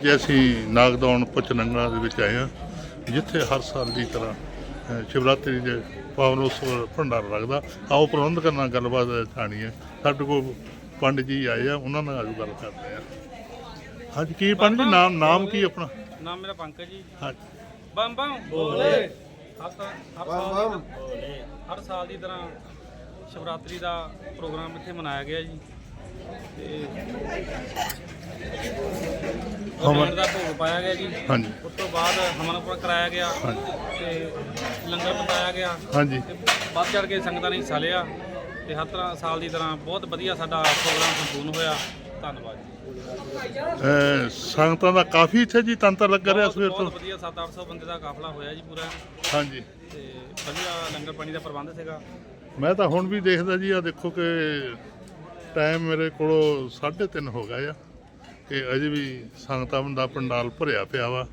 ਜੇ ਅਸੀਂ ਨਾਗਦੌਣ ਪਚਨੰਗਾ ਦੇ ਵਿੱਚ ਆਏ ਹਾਂ ਜਿੱਥੇ ਹਰ ਸਾਲ ਦੀ ਤਰ੍ਹਾਂ ਸ਼ਿਵਰਾਤਰੀ ਦੇ ਪਾਵਨ ਉਤਸਵ ਭੰਡਾਰਾ ਲੱਗਦਾ। ਆਓ ਪ੍ਰਬੰਧਕਾਂ ਨਾਲ ਗੱਲਬਾਤ ਥਾਣੀ ਹੈ। ਸਾਡੇ ਕੋਲ ਪੰਡਿਤ ਜੀ ਆਏ ਆ ਉਹਨਾਂ ਨਾਲ ਅੱਜ ਗੱਲ ਕਰਦੇ ਆ ਹਾਂਜੀ ਕੀ ਪੰਡਿਤ ਜੀ? ਨਾਮ ਨਾਮ ਕੀ ਆਪਣਾ? ਨਾਮ ਮੇਰਾ ਪੰਕਜ ਜੀ। ਹਾਂਜੀ। ਬੰਮ ਬੰਮ ਬੋਲੇ। ਹਰ ਸਾਲ ਹਰ ਦੀ ਤਰ੍ਹਾਂ ਸ਼ਿਵਰਾਤਰੀ ਦਾ ਪ੍ਰੋਗਰਾਮ ਇੱਥੇ ਮਨਾਇਆ ਗਿਆ ਜੀ। ਤੇ ਹਮਨ ਦਾ ਭੋਗ ਪਾਇਆ ਗਿਆ ਜੀ। ਹਾਂਜੀ। ਉਸ ਤੋਂ ਬਾਅਦ ਹਮਨਪੁਰ ਕਰਾਇਆ ਗਿਆ ਹਾਂਜੀ। ਤੇ ਲੰਗਰ ਪਕਾਇਆ ਗਿਆ। ਹਾਂਜੀ। ਤੇ ਵੱਧ ਚੜ ਕੇ ਸੰਗਤਾਂ ਨੇ ਹਿੱਸਾ ਲਿਆ ਤੇ ਹਰ ਤਰ੍ਹਾਂ ਸਾਲ ਦੀ ਤਰ੍ਹਾਂ ਬਹੁਤ ਵਧੀਆ ਸਾਡਾ ਪ੍ਰੋਗਰਾਮ ਸੰਪੂਰਨ ਹੋਇਆ। ਧੰਨਵਾਦ ਜੀ। ਅ, ਸੰਗਤਾਂ ਦਾ ਕਾਫੀ ਇੱਥੇ ਜੀ ਤੰਤਰ ਲੱਗਾ ਰਿਹਾ ਬਹੁਤ ਸਵੇਰ ਤੋਂ। ਬਹੁਤ ਵਧੀਆ 7-800 ਬੰਦੇ ਦਾ ਕਾਫਲਾ ਹੋਇਆ ਜੀ ਪੂਰਾ। ਹਾਂਜੀ। ਤੇ ਵਧੀਆ ਲੰਗਰ ਪਾਣੀ ਦਾ ਪ੍ਰਬੰਧ ਸੀਗਾ। ਮੈਂ ਤਾਂ ਹੁਣ ਵੀ ਦੇਖਦਾ ਜੀ ਆ ਦੇਖੋ ਕਿ ਟਾਈਮ ਮੇਰੇ ਕੋਲੋਂ 3:30 ਹੋ ਗਿਆ ਆ। ਕਿ ਅਜੇ ਵੀ ਸੰਗਤਾਂ ਦਾ ਪੰਡਾਲ ਭਰਿਆ ਪਿਆ ਵਾ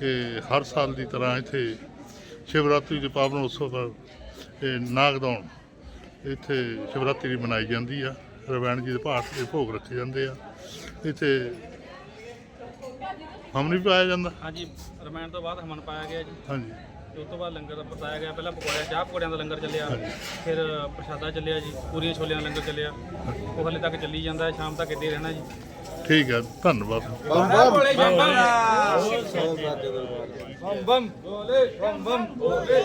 ਕਿ ਹਰ ਸਾਲ ਦੀ ਤਰ੍ਹਾਂ ਇੱਥੇ ਸ਼ਿਵਰਾਤਰੀ ਦੇ ਪਾਵਨ ਉਤਸਵ ਦਾ ਇਹ ਨਾਗਦੌਣ ਇੱਥੇ ਸ਼ਿਵਰਾਤਰੀ ਮਨਾਈ ਜਾਂਦੀ ਆ। ਰਵੈਣ ਜੀ ਦੇ ਪਾਠ ਦੇ ਭੋਗ ਰੱਖੇ ਜਾਂਦੇ ਆ। ਇੱਥੇ ਹਮਨੀ ਵੀ ਪਾਇਆ ਜਾਂਦਾ? ਹਾਂਜੀ ਰਮਾਇਣ ਤੋਂ ਬਾਅਦ ਹਮਨ ਪਾਇਆ ਗਿਆ ਜੀ। ਹਾਂਜੀ। ਤੇ ਉਸ ਤੋਂ ਬਾਅਦ ਲੰਗਰ ਪਤਾਇਆ ਗਿਆ। ਪਹਿਲਾਂ ਪਕੌੜਿਆਂ ਚਾਹ ਪਕੌੜਿਆਂ ਦਾ ਲੰਗਰ ਚੱਲਿਆ। ਫਿਰ ਪ੍ਰਸ਼ਾਦਾ ਚੱਲਿਆ ਜੀ ਪੂਰੀਆਂ ਛੋਲਿਆਂ ਦਾ ਲੰਗਰ ਚੱਲਿਆ। ਉਹ ਹਲੇ ਤੱਕ ਚੱਲੀ ਜਾਂਦਾ ਸ਼ਾਮ ਤੱਕ ਇੱਦਾਂ ਰਹਿਣਾ ਜੀ। ਠੀਕ ਹੈ ਧੰਨਵਾਦ। ਬੰਮ ਬੰਮ ਬੋਲੇ ਬੰਮ ਬੰਮ ਬੋਲੇ।